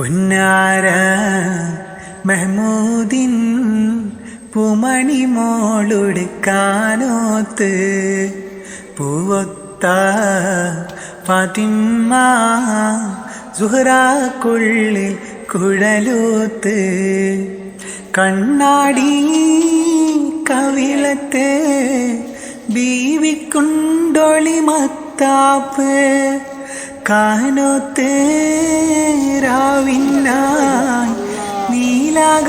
പുന്നാര മെഹ്മൂദിൻ പൂമണി മോളുടെ കാനോത്ത് പൂവൊത്ത ഫാത്തിമ്മ സുഹറാക്കുള്ളിൽ കുഴലൂത്ത് കണ്ണാടി കവിളത്ത് ബീവിക്കുണ്ടൊളി മത്താപ്പ് കാനോത്ത് രാവിനായി നീലാകാശമേലാപ്പ്.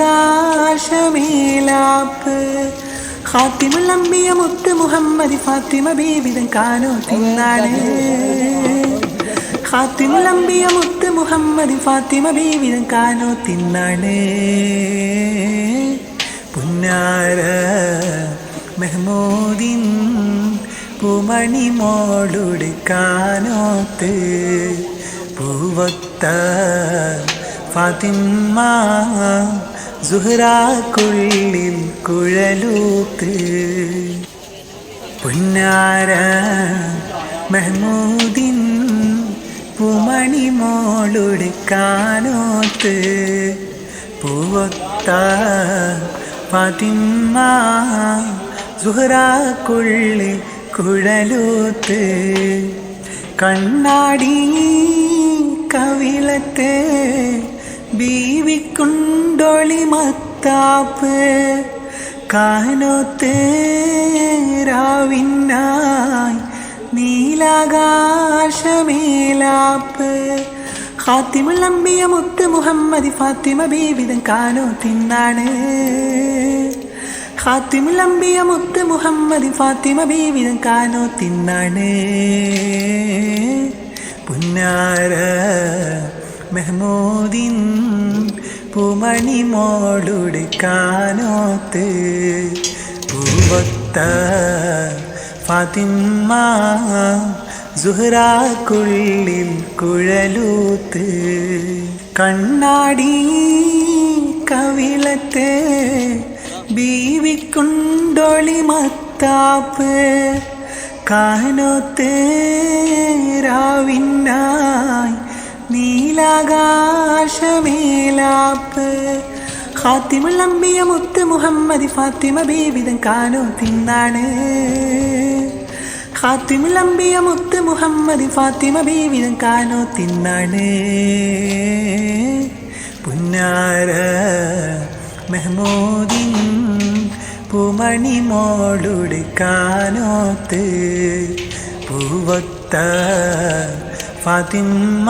ഹാത്തിമുൽ അമ്പിയ മുത്ത് മുഹമ്മദ് ഫാത്തിമ ബീബിതൻ കാനോ തിന്നാണ് ഹാത്തിമുൽ അമ്പിയ മുത്ത് മുഹമ്മദ് ഫാത്തിമ ബീബിതൻ കാനോ തിന്നാണ് പുന്നാര മെഹ്മൂദിൻ പൂമണി മോളുടെ കാനോത്ത് പൂവത്ത ഫാത്തിമ്മ സുഹറാക്കുള്ളിൽ കുഴലൂത്ത് പുന്നാര മെഹ്മൂദിൻ പൂമണി മോളുടെ കാനോത്ത് പൂവത്ത ഫാത്തിമ്മ സുഹറാക്കുള്ളിൽ കുഴലൂത്ത് കണ്ണാടി കവിളത്ത് ബീവിക്കുണ്ടൊളി മത്താപ്പ് കാനോത്ത് രാവിനായി നീലാകാശമേലാപ്പ്. ഹാത്തിമുൽ അമ്പിയ മുത്ത് മുഹമ്മദ് ഫാത്തിമ ബീവിതം കാനോ അമ്പിയ മുത്ത് മുഹമ്മദ് ഫാത്തിമ ബീവിതൻ കാനോ തിന്നാണ്. പുന്നാര മെഹ്മൂദിൻ പൂമണി മോളുടെ കാനോത്ത്. പൂവത്ത ഫാത്തിമ സുഹറാക്കുള്ളിൽ കുഴലൂത്ത്. കണ്ണാടി കവിളത്ത് ബീവിക്കുണ്ടൊളി മത്താപ്പ് കാനോത്ത് രാവിനായി നീലാകാശമേലാപ്പ്. അമ്പിയ മുത്ത് മുഹമ്മദ് ഫാത്തിമ ബീവിതം കാനോ തിന്നാണ്. അമ്പിയ മുത്ത് മുഹമ്മദ് ഫാത്തിമ ബീവിതം കാനോ തിന്നാണ്. പുന്നാര മെഹ്മൂദിൻ പൂമണി മോളുടെ കാനോത്ത് പൂവത്ത ഫാത്തിമ്മ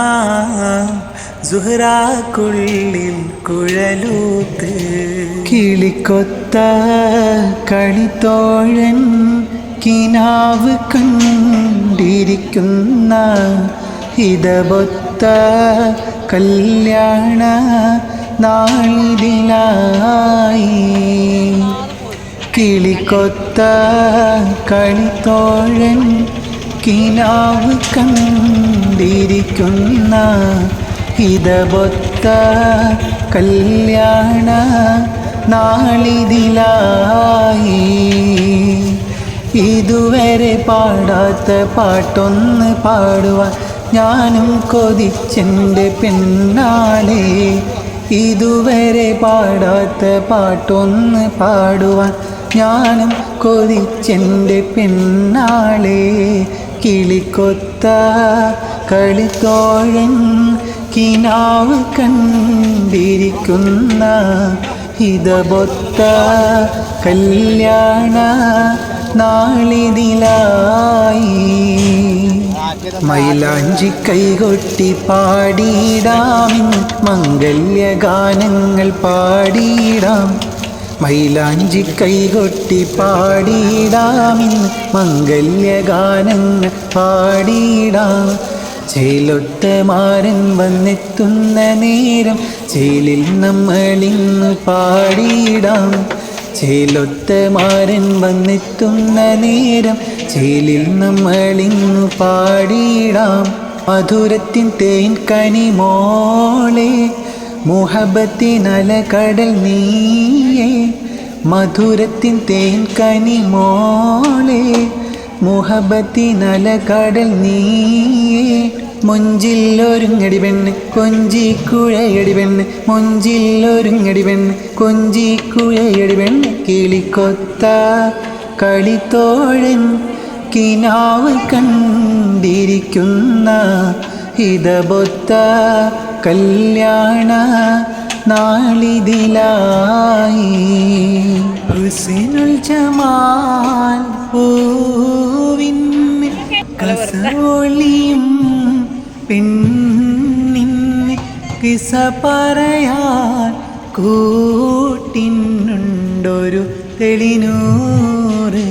സുഹറാക്കുള്ളിൽ കുഴലൂത്ത് കിളിക്കൊത്ത കളിത്തോഴൻ കിനാവ് കണ്ടിരിക്കുന്ന ഹിതബൊത്ത കല്യാണ നാളിതിലായി കിളിക്കൊത്ത കളിത്തോഴൻ കിനാവ് കണ്ടിരിക്കുന്ന ഹിതബൊത്ത കല്യാണ നാളിതിലായി. ഇതുവരെ പാടാത്ത പാട്ടൊന്ന് പാടുവാൻ ഞാനും കൊതിച്ചെന്റെ പെണ്ണാളെ ഇതുവരെ പാടാത്ത പാട്ടൊന്ന് പാടുവാൻ ഞാനും കൊതിച്ചെന്റെ പെണ്ണാളെ കിളിക്കൊത്ത കളിത്തോഴൻ കിനാവ് കണ്ടിരിക്കുന്ന ഹിതബൊത്ത കല്യാണ നാളിതിലായി. മൈലാഞ്ചി കൈകൊട്ടി പാടിയിടാം മംഗല്യഗാനങ്ങൾ പാടിയിടാം. മൈലാഞ്ചി കൈകൊട്ടി പാടിയിടാമിന്ന് മംഗല്യഗാനങ്ങൾ പാടിയിടാം. ചേലൊട്ടമാരൻ വന്നെത്തുന്ന നേരം ചേലിൽ നമ്മളിന്ന് പാടിയിടാം. ചേലൊത്തമാരൻ വന്നെത്തുന്ന നേരം ചേലിൽ നമ്മളിന്ന് പാടിയിടാം. മധുരത്തിൻ തേൻ കനിമോളെ മുഹബത്തിനല കടൽ നീയേ മധുരത്തിൻ തേൻ കനിമോളെ മുഹബത്തിനല കടൽ നീയേ മൊഞ്ചില്ലൊരുങ്ങടി പെണ്ണ് കൊഞ്ചി കുഴയടി പെണ്ണ്. മൊഞ്ചില്ലൊരുങ്ങടി പെണ്ണ് കൊഞ്ചി കുഴയടി പെണ്ണ്. കിളിക്കൊത്ത കളിത്തോഴൻ കിനാവ് കണ്ടിരിക്കുന്ന ഹിതബൊത്ത കല്യാണ നാളിതിലായി. ഹുസിനുൽ ജമാൽ പൂവിന് കസോളിയും പെണ്ണിന് കിസ പറയാൻ കൂട്ടിനുണ്ടൊരു തെളിനൂറ്.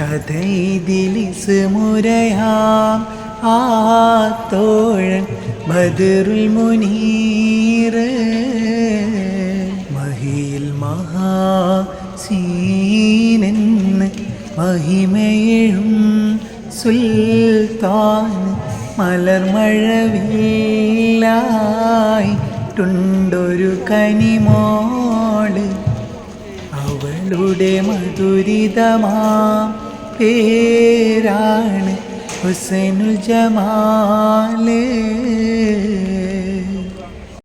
കഥയിതിലിസ് മുരയാം ആ തോഴൻ ബദറുൽ മുനീറ് മഹിയിൽ മഹാസീനെന്ന് മഹിമയിഴും സുൽത്താൻ. മലർമഴവില്ലായിട്ടുണ്ടൊരു കനിമോൾ അവളുടെ മധുരിതമാ പേരാണ് ഹുസൈനുൽ ജമാൽ